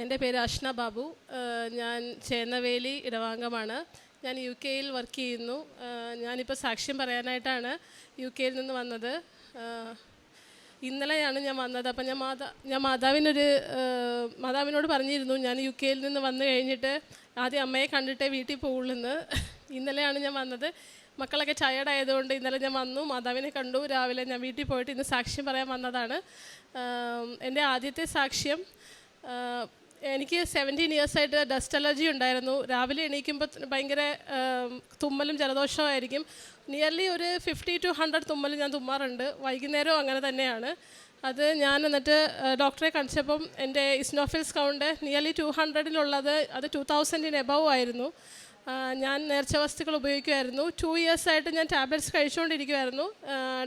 എന്റെ പേര് അഷ്ന ബാബു. ഞാൻ ചേന്നവേലി ഇടവാംഗമാണ്. ഞാൻ യു കെയിൽ വർക്ക് ചെയ്യുന്നു. ഞാനിപ്പോൾ സാക്ഷ്യം പറയാനായിട്ടാണ് യു കെയിൽ നിന്ന് വന്നത്. ഇന്നലെയാണ് ഞാൻ വന്നത്. അപ്പം ഞാൻ മാതാ ഞാൻ മാതാവിനൊരു മാതാവിനോട് പറഞ്ഞിരുന്നു. ഞാൻ യു കെയിൽ നിന്ന് വന്നു കഴിഞ്ഞിട്ട് ആദ്യം അമ്മയെ കണ്ടിട്ടേ വീട്ടിൽ പോകുള്ളൂ എന്ന് ഇന്നലെയാണ് ഞാൻ വന്നത്. മക്കളൊക്കെ ടയേർഡ് ആയതുകൊണ്ട് ഇന്നലെ ഞാൻ വന്നു. മാതാവിനെ കണ്ടു. രാവിലെ ഞാൻ വീട്ടിൽ പോയിട്ട് ഇന്ന് സാക്ഷ്യം പറയാൻ വന്നതാണ്. എന്റെ ആദ്യത്തെ സാക്ഷ്യം എനിക്ക് സെവന്റീൻ ഇയേഴ്സായിട്ട് ഡസ്റ്റ് അലർജി ഉണ്ടായിരുന്നു. രാവിലെ എണീക്കുമ്പോൾ ഭയങ്കര തുമ്മലും ജലദോഷമായിരിക്കും നിയർലി ഒരു ഫിഫ്റ്റി ടു ഹൺഡ്രഡ് തുമ്മൽ ഞാൻ തുമ്മാറുണ്ട്. വൈകുന്നേരവും അങ്ങനെ തന്നെയാണ്. അത് ഞാൻ എന്നിട്ട് ഡോക്ടറെ കാണിച്ചപ്പം എന്റെ ഇസ്നോഫിൽസ് കൗണ്ട് നിയർലി ടു ഹൺഡ്രഡിലുള്ളത് അത് ടു തൗസൻഡിന് എബവ് ആയിരുന്നു. ഞാൻ നേർച്ച വസ്തുക്കൾ ഉപയോഗിക്കുമായിരുന്നു. ടു ഇയേഴ്സായിട്ട് ഞാൻ ടാബ്ലറ്റ്സ് കഴിച്ചുകൊണ്ടിരിക്കുമായിരുന്നു.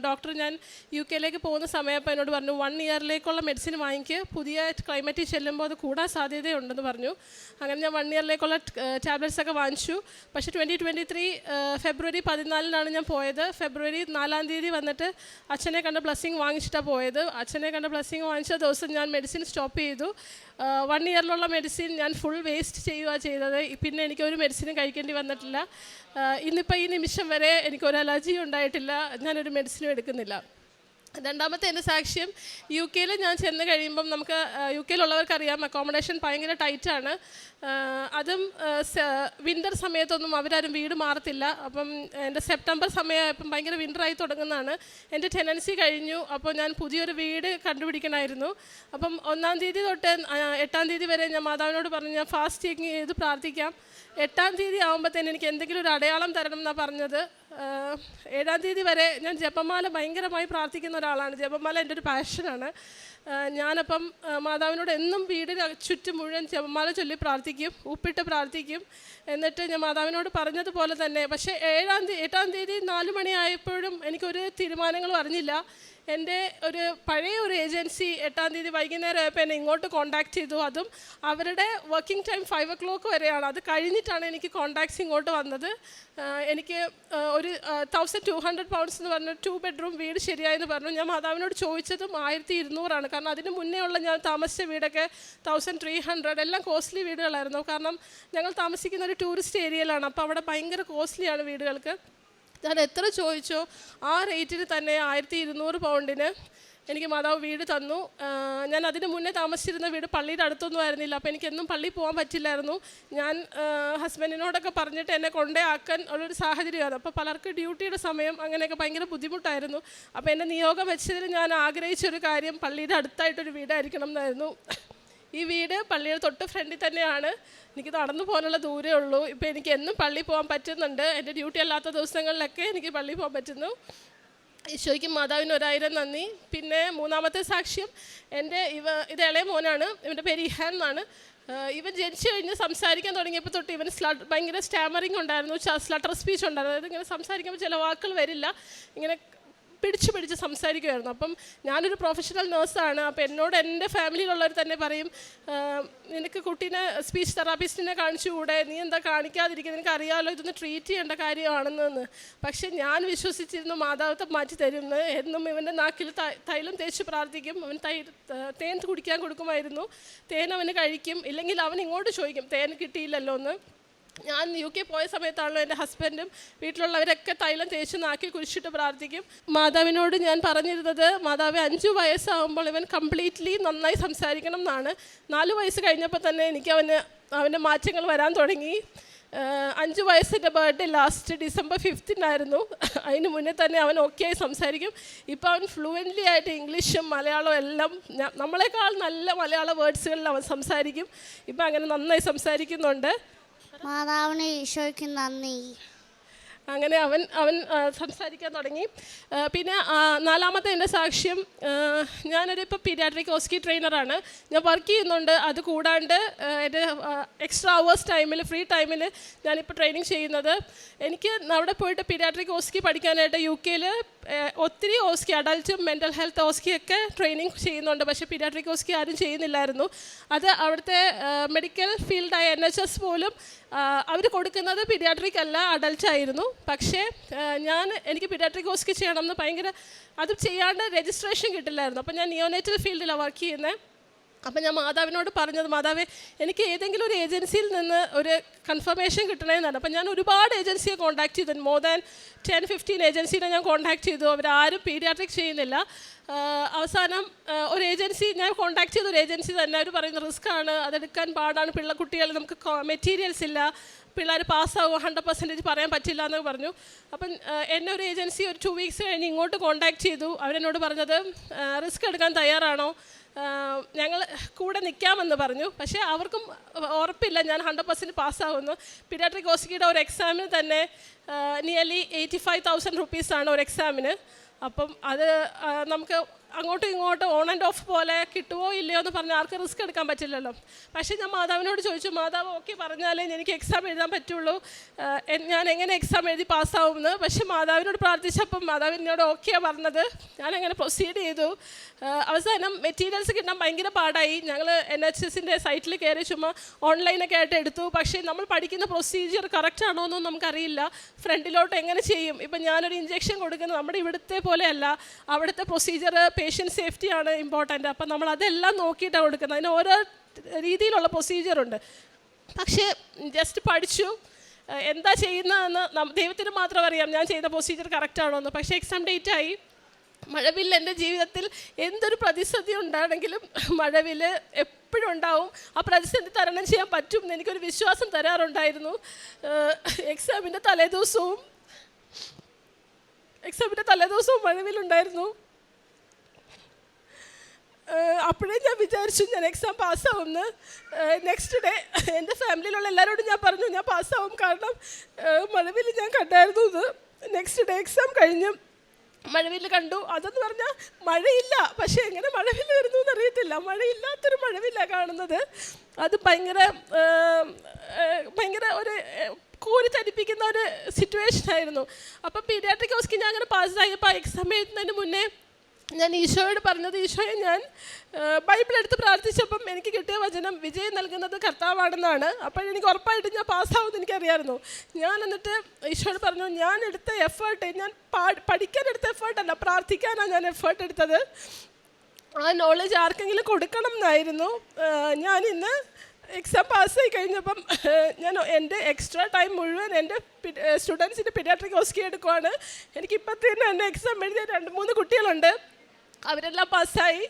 ഡോക്ടർ ഞാൻ യു കെയിലേക്ക് പോകുന്ന സമയപ്പോൾ എന്നോട് പറഞ്ഞു വൺ ഇയറിലേക്കുള്ള മെഡിസിൻ വാങ്ങിക്കുക പുതിയ ക്ലൈമറ്റിൽ ചെല്ലുമ്പോൾ അത് കൂടാൻ സാധ്യതയുണ്ടെന്ന് പറഞ്ഞു. അങ്ങനെ ഞാൻ വൺ ഇയറിലേക്കുള്ള ടാബ്ലറ്റ്സ് ഒക്കെ വാങ്ങിച്ചു. പക്ഷേ ട്വന്റി ട്വന്റി ത്രീ ഫെബ്രുവരി പതിനാലിനാണ് ഞാൻ പോയത്. ഫെബ്രുവരി നാലാം തീയതി വന്നിട്ട് അച്ഛനെ കണ്ട ബ്ലസ്സിങ് വാങ്ങിച്ചിട്ടാണ് പോയത്. അച്ഛനെ കണ്ട ബ്ലസ്സിങ് വാങ്ങിച്ച ദിവസം ഞാൻ മെഡിസിൻ സ്റ്റോപ്പ് ചെയ്തു. വൺ ഇയറിലുള്ള മെഡിസിൻ ഞാൻ ഫുൾ വേസ്റ്റ് ചെയ്യുക ചെയ്തത്. പിന്നെ എനിക്ക് ഒരു മെഡിസിനും കഴിക്കേണ്ടി വന്നിട്ടില്ല. ഇന്നിപ്പോൾ ഈ നിമിഷം വരെ എനിക്ക് ഒരു അലർജി ഉണ്ടായിട്ടില്ല. ഞാനൊരു മെഡിസിനും എടുക്കുന്നില്ല. രണ്ടാമത്തെ എന്റെ സാക്ഷ്യം യു കെയിൽ ഞാൻ ചെന്ന് കഴിയുമ്പം നമുക്ക് യു കെയിലുള്ളവർക്കറിയാം അക്കോമഡേഷൻ ഭയങ്കര ടൈറ്റാണ്. അതും വിന്റർ സമയത്തൊന്നും അവരാരും വീട് മാറത്തില്ല. അപ്പം എന്റെ സെപ്റ്റംബർ സമയമായപ്പം ഭയങ്കര വിന്ററായി തുടങ്ങുന്നതാണ്. എന്റെ ടെനൻസി കഴിഞ്ഞു. അപ്പോൾ ഞാൻ പുതിയൊരു വീട് കണ്ടുപിടിക്കണമായിരുന്നു. അപ്പം ഒന്നാം തീയതി തൊട്ട് എട്ടാം തീയതി വരെ ഞാൻ മാതാവിനോട് പറഞ്ഞു ഞാൻ ഫാസ്റ്റിങ് ചെയ്ത് പ്രാർത്ഥിക്കാം. എട്ടാം തീയതി ആകുമ്പോഴത്തേന് എനിക്ക് എന്തെങ്കിലും ഒരു അടയാളം തരണം എന്നാണ് പറഞ്ഞത്. ഏഴാം തീയതി വരെ ഞാൻ ജപമാല ഭയങ്കരമായി പ്രാർത്ഥിക്കുന്ന ഒരാളാണ്. ജപമാല എന്റെ ഒരു പാഷനാണ് ഞാനപ്പം മാതാവിനോട് എന്നും വീടിന് ചുറ്റും മുഴുവൻ ജപമാല ചൊല്ലി പ്രാർത്ഥിക്കും ഉപ്പിട്ട് പ്രാർത്ഥിക്കും. എന്നിട്ട് ഞാൻ മാതാവിനോട് പറഞ്ഞതുപോലെ തന്നെ പക്ഷേ ഏഴാം തീയതി എട്ടാം തീയതി നാല് മണിയായപ്പോഴും എനിക്കൊരു തീരുമാനങ്ങളും അറിഞ്ഞില്ല. എന്റെ ഒരു പഴയ ഒരു ഏജൻസി എട്ടാം തീയതി വൈകുന്നേരം ആയപ്പോൾ എന്നെ ഇങ്ങോട്ട് കോൺടാക്ട് ചെയ്തു. അതും അവരുടെ working time five o'clock വരെയാണ്. അത് കഴിഞ്ഞിട്ടാണ് എനിക്ക് കോൺടാക്ട്സ് ഇങ്ങോട്ട് വന്നത്. എനിക്ക് ഒരു തൗസൻഡ് ടു ഹൺഡ്രഡ് പൗണ്ട്സ് എന്ന് പറഞ്ഞ ടു ബെഡ്റൂം വീട് ശരിയായെന്ന് പറഞ്ഞു. ഞാൻ മാതാവിനോട് ചോദിച്ചതും ആയിരത്തി ഇരുന്നൂറാണ്. കാരണം അതിന് മുന്നേ ഉള്ള ഞാൻ താമസിച്ച വീടൊക്കെ തൗസൻഡ് ത്രീ ഹൺഡ്രഡ് എല്ലാം കോസ്റ്റ്ലി വീടുകളായിരുന്നു. കാരണം ഞങ്ങൾ താമസിക്കുന്ന ഒരു ടൂറിസ്റ്റ് ഏരിയയിലാണ് അപ്പോൾ അവിടെ ഭയങ്കര കോസ്റ്റ്ലിയാണ് വീടുകൾക്ക്. ഞാൻ എത്ര ചോദിച്ചോ? ആ റേറ്റിന് തന്നെ ആയിരത്തി ഇരുന്നൂറ് പൗണ്ടിന് എനിക്ക് മാതാവ് വീട് തന്നു. ഞാൻ അതിന് മുന്നേ താമസിച്ചിരുന്ന വീട് പള്ളിയുടെ അടുത്തൊന്നും ആയിരുന്നില്ല. അപ്പോൾ എനിക്കെന്നും പള്ളിയിൽ പോകാൻ പറ്റില്ലായിരുന്നു. ഞാൻ ഹസ്ബൻഡിനോടൊക്കെ പറഞ്ഞിട്ട് എന്നെ കൊണ്ടേ ആക്കാൻ ഉള്ളൊരു സാഹചര്യമാണ്. അപ്പോൾ പലർക്ക് ഡ്യൂട്ടിയുടെ സമയം അങ്ങനെയൊക്കെ ഭയങ്കര ബുദ്ധിമുട്ടായിരുന്നു. അപ്പോൾ എന്നെ നിയോഗം വെച്ചതിൽ ഞാൻ ആഗ്രഹിച്ചൊരു കാര്യം പള്ളിയുടെ അടുത്തായിട്ടൊരു വീടായിരിക്കണം എന്നായിരുന്നു ഈ വീട് പള്ളിയുടെ തൊട്ട് ഫ്രണ്ടിൽ തന്നെയാണ്. എനിക്ക് നടന്നു പോകാനുള്ള ദൂരേ ഉള്ളൂ. ഇപ്പോൾ എനിക്ക് എന്നും പള്ളി പോകാൻ പറ്റുന്നുണ്ട്. എന്റെ ഡ്യൂട്ടി അല്ലാത്ത ദിവസങ്ങളിലൊക്കെ എനിക്ക് പള്ളി പോകാൻ പറ്റുന്നു. ഈശോയ്ക്കും മാതാവിന് ഒരായിരം നന്ദി. പിന്നെ മൂന്നാമത്തെ സാക്ഷ്യം എന്റെ ഇവ ഇത് ഇളയ മോനാണ്. ഇവന്റെ പേര് ഇഹാൻ എന്നാണ്. ഇവൻ ജനിച്ചു കഴിഞ്ഞ് സംസാരിക്കാൻ തുടങ്ങിയപ്പോൾ തൊട്ട് ഇവൻ സ്ലട്ട് ഭയങ്കര സ്റ്റാമറിങ് ഉണ്ടായിരുന്നു. സ്ലട്ടർ സ്പീച്ച് ഉണ്ടായിരുന്നു. അതായത് ഇങ്ങനെ സംസാരിക്കുമ്പോൾ ചില വാക്കുകൾ വരില്ല. ഇങ്ങനെ പിടിച്ച് പിടിച്ച് സംസാരിക്കുമായിരുന്നു അപ്പം ഞാനൊരു പ്രൊഫഷണൽ നേഴ്സാണ് അപ്പോൾ എന്നോട് എന്റെ ഫാമിലിയിലുള്ളവർ തന്നെ പറയും നിനക്ക് കുട്ടീനെ സ്പീച്ച് തെറാപ്പിസ്റ്റിനെ കാണിച്ചുകൂടെ? നീ എന്താ കാണിക്കാതിരിക്കുക നിനക്ക് അറിയാമല്ലോ ഇതൊന്ന് ട്രീറ്റ് ചെയ്യേണ്ട കാര്യമാണെന്ന് പക്ഷേ ഞാൻ വിശ്വസിച്ചിരുന്നു മാതാവത്തെ മാറ്റി തരുമെന്ന് എന്നും ഇവന്റെ നാക്കിൽ തൈലം തേച്ച് പ്രാർത്ഥിക്കും. അവൻ തൈ തേൻ കുടിക്കാൻ കൊടുക്കുമായിരുന്നു. തേൻ അവന് കഴിക്കും. ഇല്ലെങ്കിൽ അവൻ ഇങ്ങോട്ട് ചോദിക്കും തേൻ കിട്ടിയില്ലല്ലോ എന്ന് ഞാൻ യു കെ പോയ സമയത്താണല്ലോ എന്റെ ഹസ്ബൻഡും വീട്ടിലുള്ളവരൊക്കെ തൈലം തേച്ച് നാക്കി കുരിശിട്ട് പ്രാർത്ഥിക്കും. മാതാവിനോട് ഞാൻ പറഞ്ഞിരുന്നത് മാതാവ് അഞ്ച് വയസ്സാകുമ്പോൾ ഇവൻ കംപ്ലീറ്റ്ലി നന്നായി സംസാരിക്കണം എന്നാണ്. നാല് വയസ്സ് കഴിഞ്ഞപ്പോൾ തന്നെ എനിക്ക് അവന് അവന്റെ മാറ്റങ്ങൾ വരാൻ തുടങ്ങി. അഞ്ച് വയസ്സിന്റെ ബർത്ത്ഡേ ലാസ്റ്റ് ഡിസംബർ ഫിഫ്തിനായിരുന്നു അതിന് മുന്നേ തന്നെ അവൻ ഓക്കെ ആയി സംസാരിക്കും. ഇപ്പോൾ അവൻ ഫ്ലുവന്റ്ലി ആയിട്ട് ഇംഗ്ലീഷും മലയാളവും എല്ലാം നമ്മളെക്കാൾ നല്ല മലയാള വേർഡ്സുകളിൽ അവൻ സംസാരിക്കും. ഇപ്പം അങ്ങനെ നന്നായി സംസാരിക്കുന്നുണ്ട്. മാതാവിന് ഈശോയ്ക്ക് നന്ദി. അങ്ങനെ അവൻ അവൻ സംസാരിക്കാൻ തുടങ്ങി. പിന്നെ നാലാമത്തെ എന്റെ സാക്ഷ്യം ഞാനൊരു ഇപ്പോൾ പീഡിയാട്രിക് ഓസ്കി ട്രെയിനറാണ്. ഞാൻ വർക്ക് ചെയ്യുന്നുണ്ട്. അത് കൂടാണ്ട് എന്റെ എക്സ്ട്രാ അവേഴ്സ് ടൈമിൽ ഫ്രീ ടൈമിൽ ഞാനിപ്പോൾ ട്രെയിനിങ് ചെയ്യുന്നത്. എനിക്ക് അവിടെ പോയിട്ട് പീഡിയാട്രിക് ഓസ്കി പഠിക്കാനായിട്ട് യു കെയിൽ ഒത്തിരി ഓസ്കി അഡൽട്ടും മെന്റൽ ഹെൽത്ത് ഓസ്കിയൊക്കെ ട്രെയിനിങ് ചെയ്യുന്നുണ്ട്. പക്ഷേ പീഡിയാട്രിക് ഓസ്കി ആരും ചെയ്യുന്നില്ലായിരുന്നു. അത് അവിടുത്തെ മെഡിക്കൽ ഫീൽഡായ എൻ എച്ച് എസ് പോലും അവർ കൊടുക്കുന്നത് പീഡിയാട്രിക് അല്ല അഡൽട്ട് ആയിരുന്നു. പക്ഷേ ഞാൻ എനിക്ക് പീഡിയാട്രിക് ചെയ്യണം ചെയ്യണമെന്ന് ഭയങ്കര അത് ചെയ്യാണ്ട് രജിസ്ട്രേഷൻ കിട്ടില്ലായിരുന്നു. അപ്പോൾ ഞാൻ നിയോനേറ്റൽ ഫീൽഡിലാണ് വർക്ക് ചെയ്യുന്നത് അപ്പം ഞാൻ മാതാവിനോട് പറഞ്ഞത് മാതാവേ എനിക്ക് ഏതെങ്കിലും ഒരു ഏജൻസിയിൽ നിന്ന് ഒരു കൺഫർമേഷൻ കിട്ടണമെന്നാണ് അപ്പം ഞാൻ ഒരുപാട് ഏജൻസിയെ കോൺടാക്ട് ചെയ്തു. മോർ ദാൻ ടെൻ ഫിഫ്റ്റീൻ ഏജൻസിനെ ഞാൻ കോൺടാക്ട് ചെയ്തു. അവരാരും പീഡിയാട്രിക് ചെയ്യുന്നില്ല. അവസാനം ഒരു ഏജൻസി ഞാൻ കോൺടാക്ട് ചെയ്ത ഒരു ഏജൻസി തന്നെ. അവർ പറയുന്ന റിസ്ക് ആണ് അതെടുക്കാൻ പാടാണ്. പിള്ള കുട്ടികൾ നമുക്ക് മെറ്റീരിയൽസ് ഇല്ല. പിള്ളേർ പാസ്സാവും ഹൺഡ്രഡ് പെർസെന്റേജ് പറയാൻ പറ്റില്ല എന്ന് പറഞ്ഞു. അപ്പം എന്നെ ഒരു ഏജൻസി ഒരു ടു വീക്സ് കഴിഞ്ഞ് ഇങ്ങോട്ട് കോൺടാക്ട് ചെയ്തു. അവരെന്നോട് പറഞ്ഞത് റിസ്ക് എടുക്കാൻ തയ്യാറാണോ? ഞങ്ങൾ കൂടെ നിൽക്കാമെന്ന് പറഞ്ഞു. പക്ഷേ അവർക്കും ഉറപ്പില്ല. ഞാൻ ഹൺഡ്രഡ് പെർസെന്റ് പാസ്സാവുന്നു. പീഡിയാട്രിക് കോസിക്കിയുടെ ഒരു എക്സാമിന് തന്നെ നിയർലി എയ്റ്റി ഫൈവ് തൗസൻഡ് റുപ്പീസാണ് ഒരു എക്സാമിന് അപ്പം അത് നമുക്ക് അങ്ങോട്ടും ഇങ്ങോട്ടും ഓൺ ആൻഡ് ഓഫ് പോലെ കിട്ടുമോ ഇല്ലയോ എന്ന് പറഞ്ഞാൽ ആർക്കും റിസ്ക് എടുക്കാൻ പറ്റില്ലല്ലോ. പക്ഷേ ഞാൻ മാതാവിനോട് ചോദിച്ചു മാതാവ് ഓക്കെ പറഞ്ഞാലേ എനിക്ക് എക്സാം എഴുതാൻ പറ്റുള്ളൂ. ഞാൻ എങ്ങനെ എക്സാം എഴുതി പാസ്സാവുമെന്ന്? പക്ഷേ മാതാവിനോട് പ്രാർത്ഥിച്ചപ്പം മാതാവ് എന്നോട് ഓക്കെയാണ് പറഞ്ഞത്. ഞാനങ്ങനെ പ്രൊസീഡ് ചെയ്തു. അവസാനം മെറ്റീരിയൽസ് കിട്ടാൻ ഭയങ്കര പാടായി. ഞങ്ങൾ എൻ എച്ച് എസിന്റെ സൈറ്റിൽ കയറി ചുമ്മാ ഓൺലൈനൊക്കെ ആയിട്ട് എടുത്തു. പക്ഷേ നമ്മൾ പഠിക്കുന്ന പ്രൊസീജിയർ കറക്റ്റ് ആണോ എന്നൊന്നും നമുക്കറിയില്ല. ഫ്രണ്ടിലോട്ട് എങ്ങനെ ചെയ്യും? ഇപ്പം ഞാനൊരു ഇഞ്ചെക്ഷൻ കൊടുക്കുന്നത് നമ്മുടെ ഇവിടുത്തെ പോലെയല്ല അവിടുത്തെ പ്രൊസീജിയർ പേഷ്യന്റ് സേഫ്റ്റിയാണ് ഇമ്പോർട്ടന്റ് അപ്പം നമ്മൾ അതെല്ലാം നോക്കിയിട്ടാണ് കൊടുക്കുന്നത്. അതിന് ഓരോ രീതിയിലുള്ള പ്രൊസീജിയറുണ്ട് പക്ഷേ ജസ്റ്റ് പഠിച്ചു. എന്താ ചെയ്യുന്നതെന്ന് ദൈവത്തിന് മാത്രം അറിയാം. ഞാൻ ചെയ്ത പ്രൊസീജിയർ കറക്റ്റ് ആണോ എന്ന്. പക്ഷേ എക്സാം ഡേറ്റ് ആയി. മഴവിൽ എന്റെ ജീവിതത്തിൽ എന്തൊരു പ്രതിസന്ധി ഉണ്ടാണെങ്കിലും മഴവിൽ എപ്പോഴും ഉണ്ടാവും. ആ പ്രതിസന്ധി തരണം ചെയ്യാൻ പറ്റും എന്ന് എനിക്കൊരു വിശ്വാസം തരാറുണ്ടായിരുന്നു. എക്സാമിന്റെ തലേദിവസവും എക്സാമിന്റെ തലേദിവസവും മഴവിലുണ്ടായിരുന്നു അപ്പോഴേ ഞാൻ വിചാരിച്ചു ഞാൻ എക്സാം പാസ്സാവുമെന്ന് നെക്സ്റ്റ് ഡേ എന്റെ ഫാമിലിയിലുള്ള എല്ലാവരോടും ഞാൻ പറഞ്ഞു ഞാൻ പാസ്സാവും കാരണം മഴവിൽ ഞാൻ കണ്ടായിരുന്നു ഇത്. നെക്സ്റ്റ് ഡേ എക്സാം കഴിഞ്ഞു. മഴവിൽ കണ്ടു. അതെന്ന് പറഞ്ഞാൽ മഴയില്ല. പക്ഷേ എങ്ങനെ മഴവിൽ വരുന്നു എന്നറിയത്തില്ല. മഴയില്ലാത്തൊരു മഴവില്ല കാണുന്നത്. അത് ഭയങ്കര ഭയങ്കര ഒരു കൂരി തരിപ്പിക്കുന്ന ഒരു സിറ്റുവേഷൻ ആയിരുന്നു. അപ്പം പീഡിയാട്രിക് ഹോസ്കി ഞാൻ അങ്ങനെ പാസ്സായപ്പോൾ എക്സാം എഴുതുന്നതിന് മുന്നേ ഞാൻ ഈശോയോട് പറഞ്ഞത് ഈശോയെ ഞാൻ ബൈബിൾ എടുത്ത് പ്രാർത്ഥിച്ചപ്പം എനിക്ക് കിട്ടിയ വചനം വിജയം നൽകുന്നത് കർത്താവാണെന്നാണ്. അപ്പോൾ എനിക്ക് ഉറപ്പായിട്ട് ഞാൻ പാസ്സാവുമെന്ന് എനിക്കറിയായിരുന്നു. ഞാൻ എന്നിട്ട് ഈശോയോട് പറഞ്ഞു ഞാൻ എടുത്ത എഫേർട്ട് ഞാൻ പഠിക്കാൻ എടുത്ത എഫേർട്ടല്ല പ്രാർത്ഥിക്കാനാണ് ഞാൻ എഫേർട്ട് എടുത്തത്. ആ നോളജ് ആർക്കെങ്കിലും കൊടുക്കണം എന്നായിരുന്നു. ഞാൻ ഇന്ന് എക്സാം പാസ്സായി കഴിഞ്ഞപ്പം ഞാൻ എന്റെ എക്സ്ട്രാ ടൈം മുഴുവൻ എന്റെ സ്റ്റുഡൻസിന്റെ പിഡിയാട്രിക് ഹോസ്കി എടുക്കുവാണ്. എനിക്കിപ്പോൾ തന്നെ എന്റെ എക്സാം എഴുതിയ രണ്ട് മൂന്ന് കുട്ടികളുണ്ട്. അവരെല്ലാം പാസ്സായി.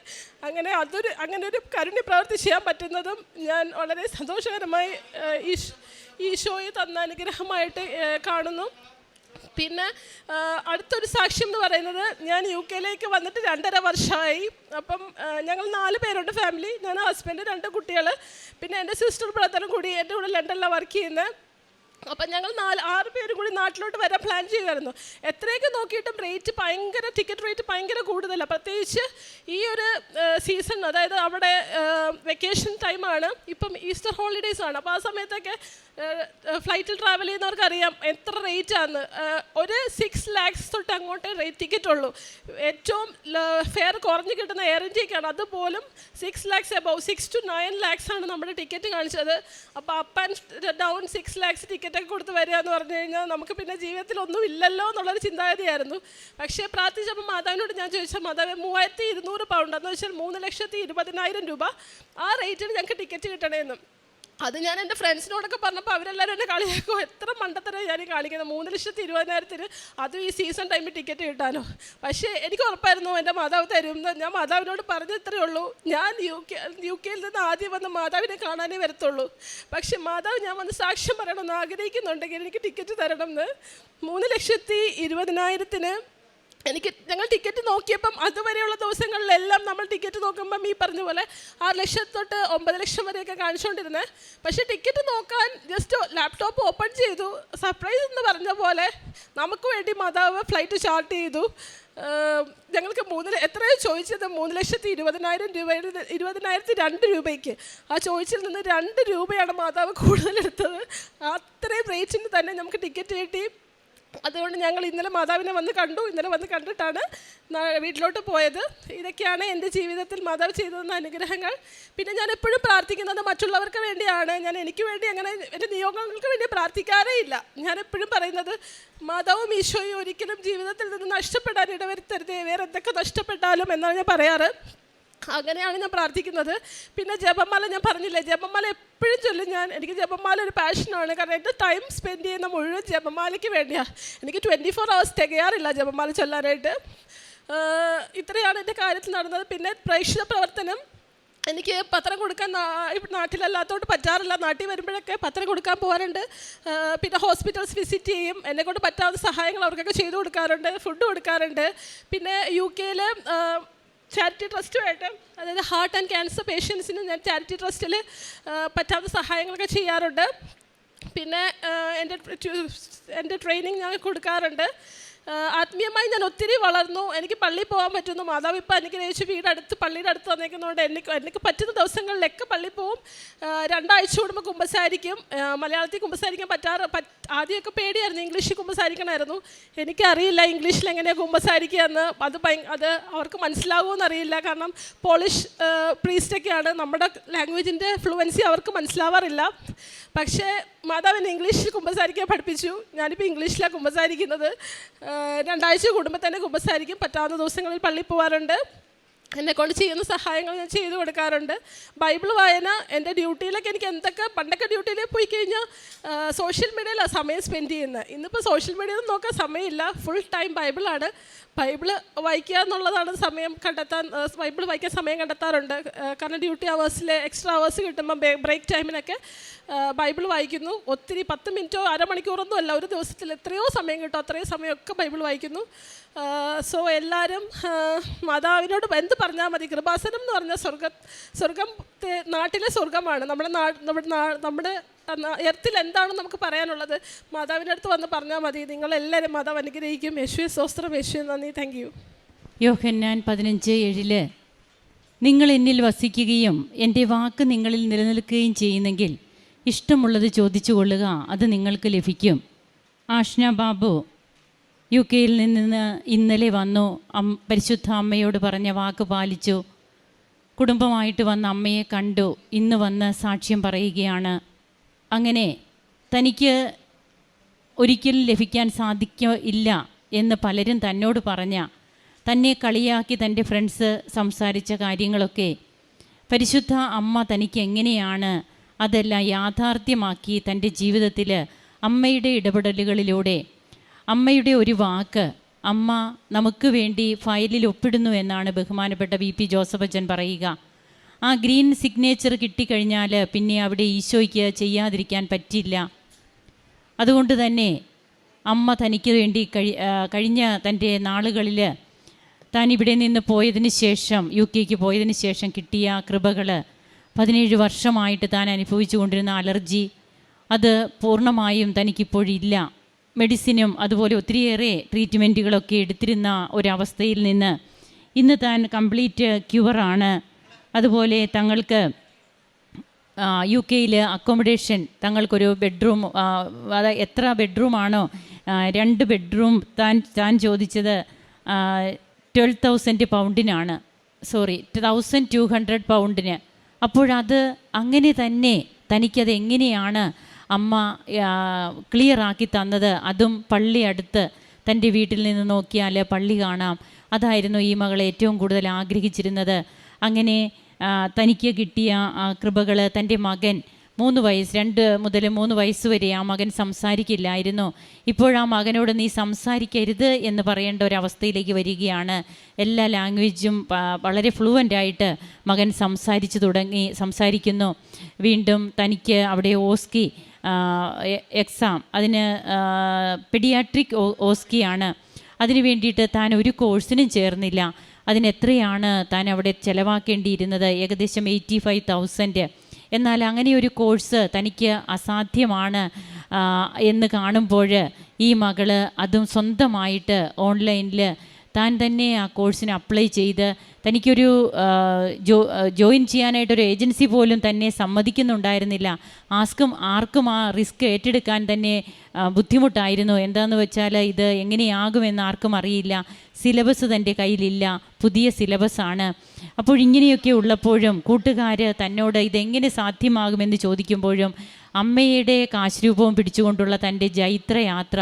അങ്ങനെ അതൊരു അങ്ങനെ ഒരു കരുണ്യ പ്രവൃത്തി ചെയ്യാൻ പറ്റുന്നതും ഞാൻ വളരെ സന്തോഷകരമായി ഈശോയെ തന്ന അനുഗ്രഹമായിട്ട് കാണുന്നു. പിന്നെ അടുത്തൊരു സാക്ഷ്യം എന്ന് പറയുന്നത് ഞാൻ യു കെയിലേക്ക് വന്നിട്ട് രണ്ടര വർഷമായി. അപ്പം ഞങ്ങൾ നാല് പേരുണ്ട് ഫാമിലി. ഞാൻ ഹസ്ബൻഡ് രണ്ട് കുട്ടികൾ പിന്നെ എന്റെ സിസ്റ്റർ ബ്രദറും കൂടി എന്റെ കൂടെ ലണ്ടനിലാണ് വർക്ക് ചെയ്യുന്നത്. അപ്പം ഞങ്ങൾ നാല് ആറ് പേരും കൂടി നാട്ടിലോട്ട് വരാൻ പ്ലാൻ ചെയ്യുമായിരുന്നു എത്രയൊക്കെ നോക്കിയിട്ടും റേറ്റ് ഭയങ്കര ടിക്കറ്റ് റേറ്റ് ഭയങ്കര കൂടുതലാണ് പ്രത്യേകിച്ച് ഈ ഒരു സീസൺ അതായത് അവിടെ വെക്കേഷൻ ടൈമാണ് ഇപ്പം ഈസ്റ്റർ ഹോളിഡേയ്സ് ആണ്. അപ്പോൾ ആ സമയത്തൊക്കെ ഫ്ലൈറ്റിൽ ട്രാവൽ ചെയ്യുന്നവർക്ക് അറിയാം എത്ര റേറ്റ് ആണ് ഒരു സിക്സ് ലാക്സ് തൊട്ട് അങ്ങോട്ടേ റേറ്റ് ടിക്കറ്റ് ഉള്ളൂ. ഏറ്റവും ഫെയർ കുറഞ്ഞ് കിട്ടുന്ന എയർ ഇന്ത്യക്കാണ് അതുപോലും six lakhs above six to nine lakhs ആണ് നമ്മുടെ ടിക്കറ്റ് കാണിച്ചത്. അപ്പോൾ up and down six lakhs ടിക്കറ്റൊക്കെ കൊടുത്ത് വരിക എന്ന് പറഞ്ഞു കഴിഞ്ഞാൽ നമുക്ക് പിന്നെ ജീവിതത്തിൽ ഒന്നും ഇല്ലല്ലോ എന്നുള്ളൊരു ചിന്താഗതിയായിരുന്നു. പക്ഷേ പ്രാർത്ഥിച്ചപ്പോൾ മാതാവിനോട് ഞാൻ ചോദിച്ചാൽ മാതാവ് മൂവായിരത്തി ഇരുന്നൂറ് പൗണ്ട് എന്ന് വെച്ചാൽ മൂന്ന് ലക്ഷത്തി ഇരുപതിനായിരം രൂപ ആ റേറ്റിൽ ഞങ്ങൾക്ക് ടിക്കറ്റ് കിട്ടണമെന്നും അത് ഞാൻ എന്റെ ഫ്രണ്ട്സിനോടൊക്കെ പറഞ്ഞപ്പോൾ അവരെല്ലാവരും എന്നെ കളിയാക്കും. എത്ര മണ്ടത്തരം ഞാൻ കാണിക്കുന്നത് മൂന്ന് ലക്ഷത്തി ഇരുപതിനായിരത്തിന് അതും ഈ സീസൺ ടൈമിൽ ടിക്കറ്റ് കിട്ടാനോ? പക്ഷേ എനിക്ക് ഉറപ്പായിരുന്നു എന്റെ മാതാവ് തരും ഞാൻ മാതാവിനോട് പറഞ്ഞ ഇത്രയേ ഉള്ളൂ. ഞാൻ യു കെ യു കെയിൽ നിന്ന് ആദ്യം വന്ന് മാതാവിനെ കാണാനേ വരത്തുള്ളൂ. പക്ഷേ മാതാവ് ഞാൻ വന്ന് സാക്ഷ്യം പറയണമെന്ന് ആഗ്രഹിക്കുന്നുണ്ടെങ്കിൽ എനിക്ക് ടിക്കറ്റ് തരണം എന്ന് മൂന്ന് ലക്ഷത്തി ഇരുപതിനായിരത്തിന് എനിക്ക് ഞങ്ങൾ ടിക്കറ്റ് നോക്കിയപ്പം അതുവരെയുള്ള ദിവസങ്ങളിലെല്ലാം നമ്മൾ ടിക്കറ്റ് നോക്കുമ്പം ഈ പറഞ്ഞ പോലെ ആറ് ലക്ഷം തൊട്ട് ഒമ്പത് ലക്ഷം വരെയൊക്കെ കാണിച്ചുകൊണ്ടിരുന്നത് പക്ഷേ ടിക്കറ്റ് നോക്കാൻ ജസ്റ്റ് ലാപ്ടോപ്പ് ഓപ്പൺ ചെയ്തു. സർപ്രൈസ് എന്ന് പറഞ്ഞ പോലെ നമുക്ക് വേണ്ടി മാതാവ് ഫ്ലൈറ്റ് ചാർട്ട് ചെയ്തു. ഞങ്ങൾക്ക് മൂന്ന് എത്രയോ ചോദിച്ചത്? മൂന്ന് ലക്ഷത്തി ഇരുപതിനായിരം രൂപയുടെ ഇരുപതിനായിരത്തി രണ്ട് രൂപയ്ക്ക്. ആ ചോദിച്ചിൽ നിന്ന് രണ്ട് രൂപയാണ് മാതാവ് കൂടുതലെടുത്തത് അത്രയും റേറ്റിന് തന്നെ നമുക്ക് ടിക്കറ്റ് കിട്ടി. അതുകൊണ്ട് ഞങ്ങൾ ഇന്നലെ മാതാവിനെ വന്ന് കണ്ടു. ഇന്നലെ വന്ന് കണ്ടിട്ടാണ് വീട്ടിലോട്ട് പോയത്. ഇതൊക്കെയാണ് എന്റെ ജീവിതത്തിൽ മാതാവ് ചെയ്തു തന്ന അനുഗ്രഹങ്ങൾ. പിന്നെ ഞാൻ എപ്പോഴും പ്രാർത്ഥിക്കുന്നത് മറ്റുള്ളവർക്ക് വേണ്ടിയാണ്. ഞാൻ എനിക്ക് വേണ്ടി അങ്ങനെ എന്റെ നിയോഗങ്ങൾക്ക് വേണ്ടി പ്രാർത്ഥിക്കാറേ ഇല്ല. ഞാൻ എപ്പോഴും പറയുന്നത് മാതാവും ഈശോയും ഒരിക്കലും ജീവിതത്തിൽ നിന്ന് നഷ്ടപ്പെടാൻ ഇടവരുത്തരുത്. വേറെ എന്തൊക്കെ നഷ്ടപ്പെട്ടാലും എന്നാണ് ഞാൻ പറയാറ്. അങ്ങനെയാണ് ഞാൻ പ്രാർത്ഥിക്കുന്നത്. പിന്നെ ജപമാല ഞാൻ പറഞ്ഞില്ലേ ജപമാല എപ്പോഴും ചൊല്ലും ഞാൻ. എനിക്ക് ജപമാല ഒരു പാഷനാണ് കാരണം എന്റെ ടൈം സ്പെൻഡ് ചെയ്യുന്ന മുഴുവൻ ജപമാലയ്ക്ക് വേണ്ടിയാണ് എനിക്ക് ട്വന്റി ഫോർ അവേഴ്സ് തികയാറില്ല ജപമാല ചൊല്ലാനായിട്ട്. ഇത്രയാണ് എന്റെ കാര്യത്തിൽ നടന്നത്. പിന്നെ പ്രേക്ഷിത പ്രവർത്തനം. എനിക്ക് പത്രം കൊടുക്കാൻ നാട്ടിലല്ലാത്തതുകൊണ്ട് പറ്റാറില്ല. നാട്ടിൽ വരുമ്പോഴൊക്കെ പത്രം കൊടുക്കാൻ പോകാറുണ്ട്. പിന്നെ ഹോസ്പിറ്റൽസ് വിസിറ്റ് ചെയ്യും. എന്നെ കൊണ്ട് പറ്റാവുന്ന സഹായങ്ങൾ അവർക്കൊക്കെ ചെയ്തു കൊടുക്കാറുണ്ട്. ഫുഡ് കൊടുക്കാറുണ്ട്. പിന്നെ യു കെയിൽ ചാരിറ്റി ട്രസ്റ്റുമായിട്ട് അതായത് ഹാർട്ട് ആൻഡ് ക്യാൻസർ പേഷ്യൻസിന് ഞാൻ ചാരിറ്റി ട്രസ്റ്റിൽ പറ്റാത്ത സഹായങ്ങളൊക്കെ ചെയ്യാറുണ്ട്. പിന്നെ എന്റെ എന്റെ ട്രെയിനിങ് ഞാൻ കൊടുക്കാറുണ്ട്. ആത്മീയമായി ഞാൻ ഒത്തിരി വളർന്നു. എനിക്ക് പള്ളിയിൽ പോകാൻ പറ്റുന്നു. മാതാവ് ഇപ്പം അനുഗ്രഹിച്ച് വീടടുത്ത് പള്ളിയുടെ അടുത്ത് വന്നേക്കുന്നതുകൊണ്ട് എനിക്ക് എനിക്ക് പറ്റുന്ന ദിവസങ്ങളിലൊക്കെ പള്ളിയിൽ ആ, രണ്ടാഴ്ച കൂടുമ്പോൾ കുമ്പസാരിക്കും. മലയാളത്തിൽ കുമ്പസാരിക്കാൻ പറ്റാറ് പറ്റ് ആദ്യമൊക്കെ പേടിയായിരുന്നു. ഇംഗ്ലീഷിൽ കുമ്പസാരിക്കണമായിരുന്നു. എനിക്കറിയില്ല ഇംഗ്ലീഷിൽ എങ്ങനെയാണ് കുമ്പസാരിക്കുക എന്ന് അത് അത് അവർക്ക് മനസ്സിലാകുമെന്ന് അറിയില്ല കാരണം പോളിഷ് പ്രീസ്റ്റൊക്കെയാണ് നമ്മുടെ ലാംഗ്വേജിന്റെ ഫ്ലുവൻസി അവർക്ക് മനസ്സിലാവാറില്ല. പക്ഷേ മാതാവിനെ ഇംഗ്ലീഷിൽ കുമ്പസാരിക്കാൻ പഠിപ്പിച്ചു. ഞാനിപ്പോൾ ഇംഗ്ലീഷിലാണ് കുമ്പസാരിക്കുന്നത്. രണ്ടാഴ്ച കൂടുമ്പോൾ തന്നെ കുമ്പസാരിക്കും. പറ്റാവുന്ന ദിവസങ്ങളിൽ പള്ളിയിൽ പോകാറുണ്ട് എന്നെ കൊണ്ട് ചെയ്യുന്ന സഹായങ്ങൾ ഞാൻ ചെയ്തു കൊടുക്കാറുണ്ട്. ബൈബിൾ വായന എന്റെ ഡ്യൂട്ടിയിലൊക്കെ എനിക്ക് എന്തൊക്കെ പണ്ടൊക്കെ ഡ്യൂട്ടിയിൽ പോയി കഴിഞ്ഞാൽ സോഷ്യൽ മീഡിയയിലാണ് സമയം സ്പെൻഡ് ചെയ്യുന്നത്. ഇന്നിപ്പോൾ സോഷ്യൽ മീഡിയയിൽ നോക്കാൻ സമയമില്ല. Full time ബൈബിളാണ്. ബൈബിൾ വായിക്കുക എന്നുള്ളതാണ് സമയം കണ്ടെത്താൻ ബൈബിൾ വായിക്കാൻ സമയം കണ്ടെത്താറുണ്ട്. കാരണം ഡ്യൂട്ടി അവേഴ്സിലെ എക്സ്ട്രാ അവേഴ്സ് കിട്ടുമ്പോൾ ബ്രേക്ക് ടൈമിനൊക്കെ ബൈബിൾ വായിക്കുന്നു. ഒത്തിരി പത്ത് മിനിറ്റോ അരമണിക്കൂറൊന്നും അല്ല ഒരു ദിവസത്തിൽ എത്രയോ സമയം കിട്ടും. അത്രയും സമയമൊക്കെ ബൈബിൾ വായിക്കുന്നു. സോ എല്ലാവരും മാതാവിനോട് എന്ത് പറഞ്ഞാൽ മതി? കൃപാസനം എന്ന് പറഞ്ഞാൽ സ്വർഗ സ്വർഗം നാട്ടിലെ സ്വർഗമാണ്. നമ്മുടെ നാ നമ്മുടെ നമ്മുടെ എർത്തിൽ എന്താണ് നമുക്ക് പറയാനുള്ളത്? മാതാവിന്റെ അടുത്ത് വന്ന് പറഞ്ഞാൽ മതി. നിങ്ങളെല്ലാവരും മാതാവ് അനുഗ്രഹിക്കും. യേശു സ്വസ്ത്രം യേശുവെ നന്ദി. താങ്ക് യു യോഹന്നാൻ പതിനഞ്ച് ഏഴിൽ നിങ്ങൾ എന്നിൽ വസിക്കുകയും എന്റെ വാക്ക് നിങ്ങളിൽ നിലനിൽക്കുകയും ചെയ്യുന്നെങ്കിൽ ഇഷ്ടമുള്ളത് ചോദിച്ചു കൊള്ളുക അത് നിങ്ങൾക്ക് ലഭിക്കും. ആഷ്ന ബാബു യു കെയിൽ നിന്ന് ഇന്നലെ വന്നു പരിശുദ്ധ അമ്മയോട് പറഞ്ഞ വാക്ക് പാലിച്ചു. കുടുംബമായിട്ട് വന്ന അമ്മയെ കണ്ടു. ഇന്ന് വന്ന് സാക്ഷ്യം പറയുകയാണ്. അങ്ങനെ തനിക്ക് ഒരിക്കലും ലഭിക്കാൻ സാധിക്കില്ല എന്ന് പലരും തന്നോട് പറഞ്ഞ തന്നെ കളിയാക്കി തന്റെ ഫ്രണ്ട്സ് സംസാരിച്ച കാര്യങ്ങളൊക്കെ പരിശുദ്ധ അമ്മ തനിക്ക് എങ്ങനെയാണ് അതെല്ലാം യാഥാർത്ഥ്യമാക്കി തന്റെ ജീവിതത്തിൽ അമ്മയുടെ ഇടപെടലുകളിലൂടെ അമ്മയുടെ ഒരു വാക്ക് അമ്മ നമുക്ക് വേണ്ടി ഫയലിൽ ഒപ്പിടുന്നു എന്നാണ് ബഹുമാനപ്പെട്ട വി പി ജോസഫ് അച്ഛൻ പറയുക. ആ ഗ്രീൻ സിഗ്നേച്ചർ കിട്ടിക്കഴിഞ്ഞാൽ പിന്നെ അവിടെ ഈശോയ്ക്ക് ചെയ്യാതിരിക്കാൻ പറ്റില്ല. അതുകൊണ്ട് തന്നെ അമ്മ തനിക്ക് വേണ്ടി കഴി കഴിഞ്ഞ തന്റെ നാളുകളിൽ താൻ ഇവിടെ നിന്ന് പോയതിന് ശേഷം യു കെക്ക് പോയതിന് ശേഷം കിട്ടിയ കൃപകൾ പതിനേഴ് വർഷമായിട്ട് താൻ അനുഭവിച്ചു കൊണ്ടിരുന്ന അലർജി അത് പൂർണമായും തനിക്കിപ്പോഴില്ല. മെഡിസിനും അതുപോലെ ഒത്തിരിയേറെ ട്രീറ്റ്മെന്റുകളൊക്കെ എടുത്തിരുന്ന ഒരവസ്ഥയിൽ നിന്ന് ഇന്ന് താൻ കംപ്ലീറ്റ് ക്യുവറാണ് അതുപോലെ തങ്ങൾക്ക് യു കെയിൽ അക്കോമഡേഷൻ തങ്ങൾക്കൊരു ബെഡ്റൂം അത് എത്ര ബെഡ്റൂമാണോ രണ്ട് ബെഡ്റൂം താൻ താൻ ചോദിച്ചത് ട്വൽവ് തൗസൻഡ് പൗണ്ടിനാണ് സോറി തൗസൻഡ് ടു ഹൺഡ്രഡ് പൗണ്ടിന് അപ്പോഴത് അങ്ങനെ തന്നെ തനിക്കത് എങ്ങനെയാണ് അമ്മ ക്ലിയർ ആക്കി തന്നത് അതും പള്ളി അടുത്ത് തന്റെ വീട്ടിൽ നിന്ന് നോക്കിയാൽ പള്ളി കാണാം. അതായിരുന്നു ഈ മകൾ ഏറ്റവും കൂടുതൽ ആഗ്രഹിച്ചിരുന്നത്. അങ്ങനെ തനിക്ക് കിട്ടിയ കൃപകൾ തന്റെ മകൻ മൂന്ന് വയസ്സ് രണ്ട് മുതൽ മൂന്ന് വയസ്സ് വരെ ആ മകൻ സംസാരിക്കില്ലായിരുന്നു. ഇപ്പോഴാ മകനോട് നീ സംസാരിക്കരുത് എന്ന് പറയേണ്ട ഒരവസ്ഥയിലേക്ക് വരികയാണ്. എല്ലാ ലാംഗ്വേജും വളരെ ഫ്ലുവന്റ് ആയിട്ട് മകൻ സംസാരിച്ചു തുടങ്ങി സംസാരിക്കുന്നു. വീണ്ടും തനിക്ക് അവിടെ ഓസ്കി എക്സാം അതിന് പെഡിയാട്രിക് ഓസ്കിയാണ്. അതിന് വേണ്ടിയിട്ട് താൻ ഒരു കോഴ്സിനും ചേർന്നില്ല. അതിന് എത്രയാണ് താൻ അവിടെ ചിലവാക്കേണ്ടിയിരുന്നത്? ഏകദേശം എയ്റ്റി ഫൈവ് തൗസൻഡ് എന്നാൽ അങ്ങനെ ഒരു കോഴ്സ് തനിക്ക് അസാധ്യമാണ് എന്ന് കാണുമ്പോൾ ഈ മകൾ അതും സ്വന്തമായിട്ട് ഓൺലൈനിൽ താൻ തന്നെ ആ കോഴ്സിന് അപ്ലൈ ചെയ്ത് തനിക്കൊരു ജോ ജോയിൻ ചെയ്യാനായിട്ടൊരു ഏജൻസി പോലും തന്നെ സമ്മതിക്കുന്നുണ്ടായിരുന്നില്ല. ആസ്കും ആർക്കും ആ റിസ്ക് ഏറ്റെടുക്കാൻ തന്നെ ബുദ്ധിമുട്ടായിരുന്നു. എന്താന്ന് വെച്ചാൽ ഇത് എങ്ങനെയാകുമെന്ന് ആർക്കും അറിയില്ല. സിലബസ് തന്റെ കയ്യിലില്ല. പുതിയ സിലബസാണ്. അപ്പോൾ ഇങ്ങനെയൊക്കെ ഉള്ളപ്പോഴും കൂട്ടുകാർ തന്നോട് ഇതെങ്ങനെ സാധ്യമാകുമെന്ന് ചോദിക്കുമ്പോഴും അമ്മയുടെ കാശ് രൂപവും പിടിച്ചുകൊണ്ടുള്ള തന്റെ ജൈത്രയാത്ര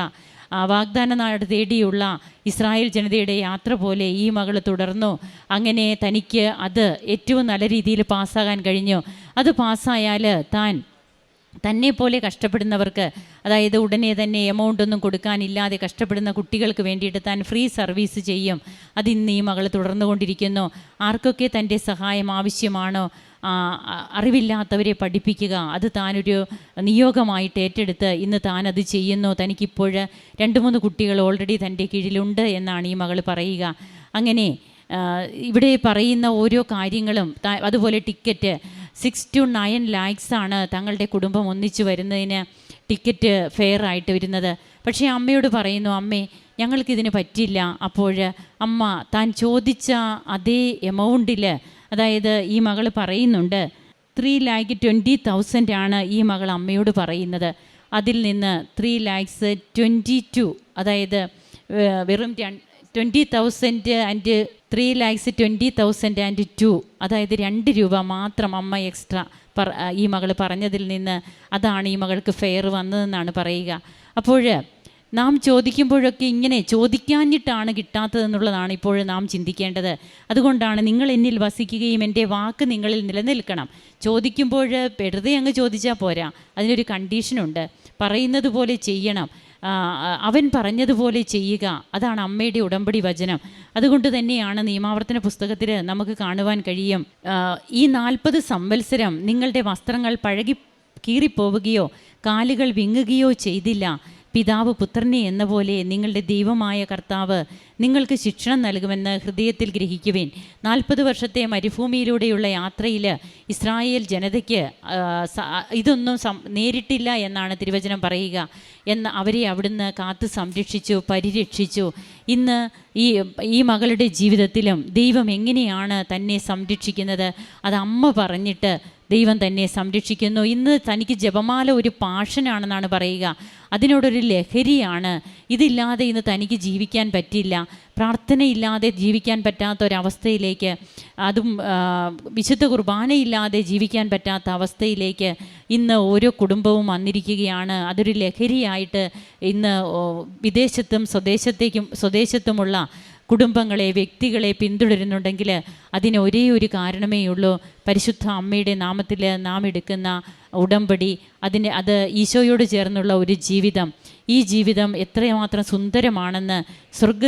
ആ വാഗ്ദാന നാട് തേടിയുള്ള ഇസ്രായേൽ ജനതയുടെ യാത്ര പോലെ ഈ മകൾ തുടർന്നു. അങ്ങനെ തനിക്ക് അത് ഏറ്റവും നല്ല രീതിയിൽ പാസ്സാകാൻ കഴിഞ്ഞു. അത് പാസ്സായാൽ താൻ തന്നെ പോലെ കഷ്ടപ്പെടുന്നവർക്ക് അതായത് ഉടനെ തന്നെ എമൗണ്ട് ഒന്നും കൊടുക്കാനില്ലാതെ കഷ്ടപ്പെടുന്ന കുട്ടികൾക്ക് വേണ്ടിയിട്ട് താൻ ഫ്രീ സർവീസ് ചെയ്യും. അതിന്ന് ഈ മകൾ തുടർന്നുകൊണ്ടിരിക്കുന്നു. ആർക്കൊക്കെ തന്റെ സഹായം ആവശ്യമാണോ? അറിവില്ലാത്തവരെ പഠിപ്പിക്കുക. അത് താനൊരു നിയോഗമായിട്ട് ഏറ്റെടുത്ത് ഇന്ന് താൻ അത് ചെയ്യുന്നു. തനിക്കിപ്പോൾ രണ്ട് മൂന്ന് കുട്ടികൾ ഓൾറെഡി തന്റെ കീഴിലുണ്ട് എന്നാണ് ഈ മകൾ പറയുക. അങ്ങനെ ഇവിടെ പറയുന്ന ഓരോ കാര്യങ്ങളും അതുപോലെ ടിക്കറ്റ് സിക്സ് ടു നയൻ ലാക്സാണ് തങ്ങളുടെ കുടുംബം ഒന്നിച്ചു വരുന്നതിന് ടിക്കറ്റ് ഫെയർ ആയിട്ട് വരുന്നത്. പക്ഷേ അമ്മയോട് പറയുന്നു അമ്മേ ഞങ്ങൾക്കിതിന് പറ്റില്ല. അപ്പോൾ അമ്മ താൻ ചോദിച്ച അതേ എമൗണ്ടിൽ അതായത് ഈ മകൾ പറയുന്നുണ്ട് ത്രീ ലാക്ക് ട്വന്റി തൗസൻഡ് ആണ് ഈ മകൾ അമ്മയോട് പറയുന്നത്. അതിൽ നിന്ന് ത്രീ ലാക്സ് ട്വന്റി ടു അതായത് വെറും twenty thousand and three lakhs twenty thousand and two അതായത് രണ്ട് രൂപ മാത്രം അമ്മ എക്സ്ട്രാ ഈ മകൾ പറഞ്ഞതിൽ നിന്ന് അതാണ് ഈ മകൾക്ക് ഫെയർ വന്നതെന്നാണ് പറയുക. അപ്പോൾ നാം ചോദിക്കുമ്പോഴൊക്കെ ഇങ്ങനെ ചോദിക്കാഞ്ഞിട്ടാണ് കിട്ടാത്തതെന്നുള്ളതാണ് ഇപ്പോൾ നാം ചിന്തിക്കേണ്ടത്. അതുകൊണ്ടാണ് നിങ്ങൾ എന്നിൽ വസിക്കുകയും എന്റെ വാക്ക് നിങ്ങളിൽ നിലനിൽക്കണം. ചോദിക്കുമ്പോൾ വെറുതെ അങ്ങ് ചോദിച്ചാൽ പോരാ. അതിനൊരു കണ്ടീഷനുണ്ട് പറയുന്നത് പോലെ ചെയ്യണം. അവൻ പറഞ്ഞതുപോലെ ചെയ്യുക. അതാണ് അമ്മയുടെ ഉടമ്പടി വചനം. അതുകൊണ്ട് തന്നെയാണ് നിയമാവർത്തന പുസ്തകത്തിൽ നമുക്ക് കാണുവാൻ കഴിയും. ഈ നാൽപ്പത് സംവത്സരം നിങ്ങളുടെ വസ്ത്രങ്ങൾ പഴകി കീറിപ്പോവുകയോ കാലുകൾ വിങ്ങുകയോ ചെയ്തില്ല. പിതാവ് പുത്രനെ എന്ന പോലെ നിങ്ങളുടെ ദൈവമായ കർത്താവ് നിങ്ങൾക്ക് ശിക്ഷണം നൽകുമെന്ന് ഹൃദയത്തിൽ ഗ്രഹിക്കുവേൻ. നാൽപ്പത് വർഷത്തെ മരുഭൂമിയിലൂടെയുള്ള യാത്രയിൽ ഇസ്രായേൽ ജനതയ്ക്ക് ഇതൊന്നും നേരിട്ടില്ല എന്നാണ് തിരുവചനം പറയുക. എന്ന് അവരെ അവിടുന്ന് കാത്ത് സംരക്ഷിച്ചു പരിരക്ഷിച്ചു. ഇന്ന് ഈ ഈ മകളുടെ ജീവിതത്തിലും ദൈവം എങ്ങനെയാണ് തന്നെ സംരക്ഷിക്കുന്നത്? അത് അമ്മ പറഞ്ഞിട്ട് ദൈവം തന്നെ സംരക്ഷിക്കുന്നു. ഇന്ന് തനിക്ക് ജപമാല ഒരു പാഷനാണെന്നാണ് പറയുക. അതിനോടൊരു ലഹരിയാണ്. ഇതില്ലാതെ ഇന്ന് തനിക്ക് ജീവിക്കാൻ പറ്റില്ല. പ്രാർത്ഥനയില്ലാതെ ജീവിക്കാൻ പറ്റാത്ത ഒരവസ്ഥയിലേക്ക് അതും വിശുദ്ധ കുർബാനയില്ലാതെ ജീവിക്കാൻ പറ്റാത്ത അവസ്ഥയിലേക്ക് ഇന്ന് ഓരോ കുടുംബവും വന്നിരിക്കുകയാണ്. അതൊരു ലഹരിയായിട്ട് ഇന്ന് വിദേശത്തും സ്വദേശത്തേക്കും സ്വദേശത്തുമുള്ള കുടുംബങ്ങളെ വ്യക്തികളെ പിന്തുടരുന്നുണ്ടെങ്കിൽ അതിന് ഒരേ ഒരു കാരണമേ ഉള്ളൂ. പരിശുദ്ധ അമ്മയുടെ നാമത്തിൽ നാം എടുക്കുന്ന ഉടമ്പടി അതിന് അത് ഈശോയോട് ചേർന്നുള്ള ഒരു ജീവിതം. ഈ ജീവിതം എത്രമാത്രം സുന്ദരമാണെന്ന് സ്വർഗ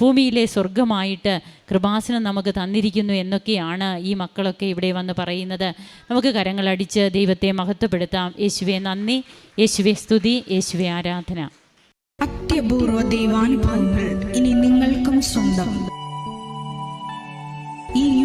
ഭൂമിയിലെ സ്വർഗമായിട്ട് കൃപാസനം നമുക്ക് തന്നിരിക്കുന്നു എന്നൊക്കെയാണ് ഈ മക്കളൊക്കെ ഇവിടെ വന്ന് പറയുന്നത്. നമുക്ക് കരങ്ങളടിച്ച് ദൈവത്തെ മഹത്വപ്പെടുത്താം. യേശുവെ നന്ദി. യേശുവെ സ്തുതി. യേശുവെ ആരാധന. അത്യപൂർവ ദൈവാനുഭവങ്ങൾ ഇനി നിങ്ങൾക്കും സ്വന്തം. ഈ